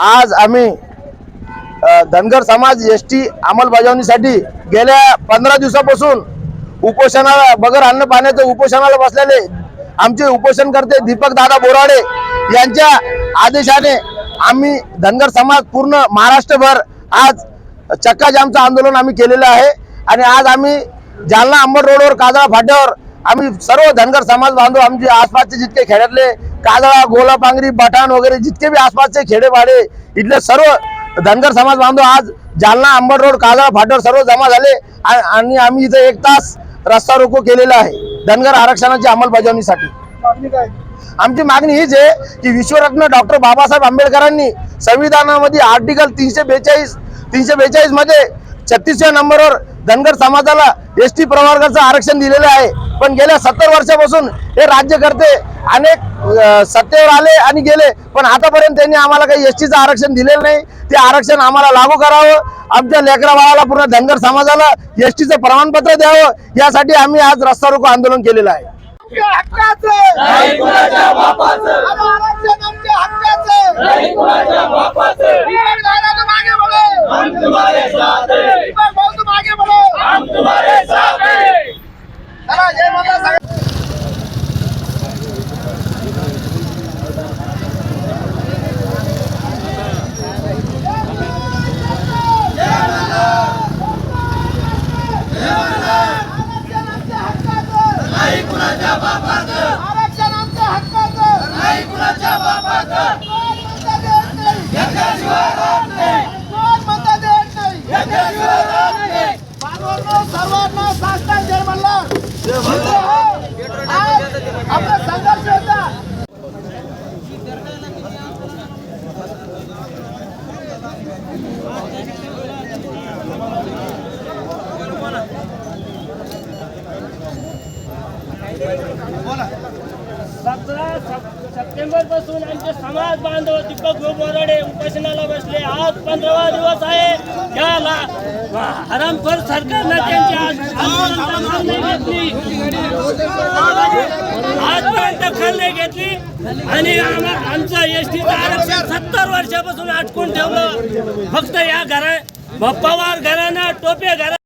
आज आम्ही धनगर समाज एस टी अंमलबजावणीसाठी गेल्या पंधरा दिवसापासून उपोषणाला बगर अन्न पाण्याचं उपोषणाला बसलेले आमचे उपोषणकर्ते दीपक दादा बोराडे यांच्या आदेशाने आम्ही धनगर समाज पूर्ण महाराष्ट्रभर आज चक्काजामचं आंदोलन आम्ही केलेलं आहे. आणि आज आम्ही जालना अंबड रोडवर काजळा फाट्यावर आम्ही सर्व धनगर समाज बांधव आमचे आसपासचे जितके खेड्यातले काजळा गोलापांगरी बटाण वगैरे जितके बी आसपासचे खेडेपाडे इथले सर्व धनगर समाज बांधव आज जालना आंबड रोड काजळा फाटोर सर्व जमा झाले आणि आम्ही इथे एक तास रस्ता रोको केलेला आहे. धनगर आरक्षणाच्या अंमलबजावणीसाठी. आमची मागणी हीच आहे की विश्वरत्न डॉक्टर बाबासाहेब आंबेडकरांनी संविधानामध्ये आर्टिकल तीनशे बेचाळीस तीनशे बेचाळीसमध्ये छत्तीसव्या नंबरवर धनगर समाजाला एस टी प्रवर्गाचं आरक्षण दिलेलं आहे. पण गेल्या सत्तर वर्षापासून हे राज्यकर्ते अनेक सत्तेवर आले आणि गेले पण आतापर्यंत त्यांनी आम्हाला काही एस टीचं आरक्षण दिलेलं नाही. ते आरक्षण आम्हाला लागू करावं. आमच्या लेकरा बाळाला पूर्ण धनगर समाजाला एस टीचं प्रमाणपत्र द्यावं. यासाठी आम्ही आज रस्ता रोको आंदोलन केलेलं आहे. आमच्या हक्काचं नाही कुणाच्या बापाचं आणि आरक्षण आमच्या हक्काचं नाही कुणाच्या बापाचं दीपक दादा तू मागे बोलो हम तुम्हारे साथ हैं दीपक भाऊ तू मागे बोलो हम तुम्हारे साथ हैं चला जय माता सगळ्या आरक्षण आमच्या हक्काचं नाही कुणाच्या बापाचं? सतरा सप्टेंबरपासून आमचे समाज बांधव दीपक बोराडे उपोषणाला बसले. आज पंधरावा दिवस आहे. या ला- हरामखोर सरकारनं त्यांची घेतली आजपर्यंत खाल्ले घेतली. आणि आमचं एस टीचं आरक्षण सत्तर वर्षापासून अटकून ठेवलं. फक्त या घरा पवार घरानं टोपे घरा